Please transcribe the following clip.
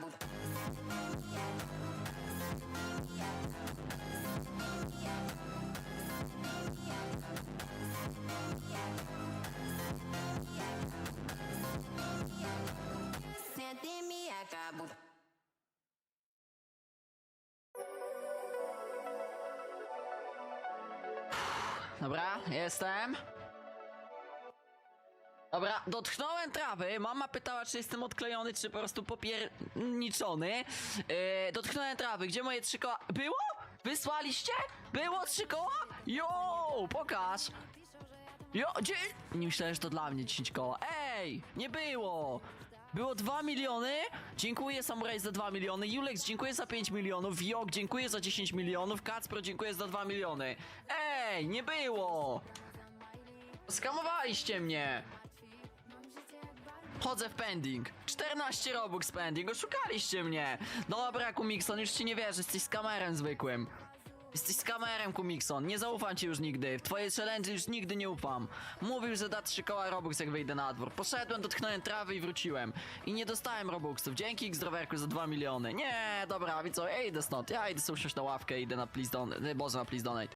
bunda. Senta em minha. Dobra, jestem. Dobra, dotknąłem trawy. Mama pytała, czy jestem odklejony, czy po prostu popierniczony. Yy, dotknąłem trawy. Gdzie moje trzy koła? Było? Wysłaliście? Było trzy koła? Jo, pokaż. Jo, gdzie? Nie myślałem, że to dla mnie 10 koła. Ej, nie było. Było 2 miliony. Dziękuję Samuraj za 2 miliony. Julex, dziękuję za 5 milionów. Jok, dziękuję za 10 milionów. Kacpro, dziękuję za 2 miliony. Ej, nie było. Skamowaliście mnie. Chodzę w pending. 14 robux pending. Oszukaliście mnie. Dobra, Kumikson, już ci nie wierzę. Jesteś skamerem zwykłym. Jesteś skamerem, Kumikson. Nie zaufam ci już nigdy. W twoje challenge już nigdy nie ufam. Mówił, że da 3 koła robux, jak wyjdę na dwór. Poszedłem, dotknąłem trawy i wróciłem. I nie dostałem robuxów. Dzięki X-Drowerku za 2 miliony. Nie, dobra, co, ja idę stąd. Ja idę sobie na ławkę, idę na please donate. Boże, na please donate.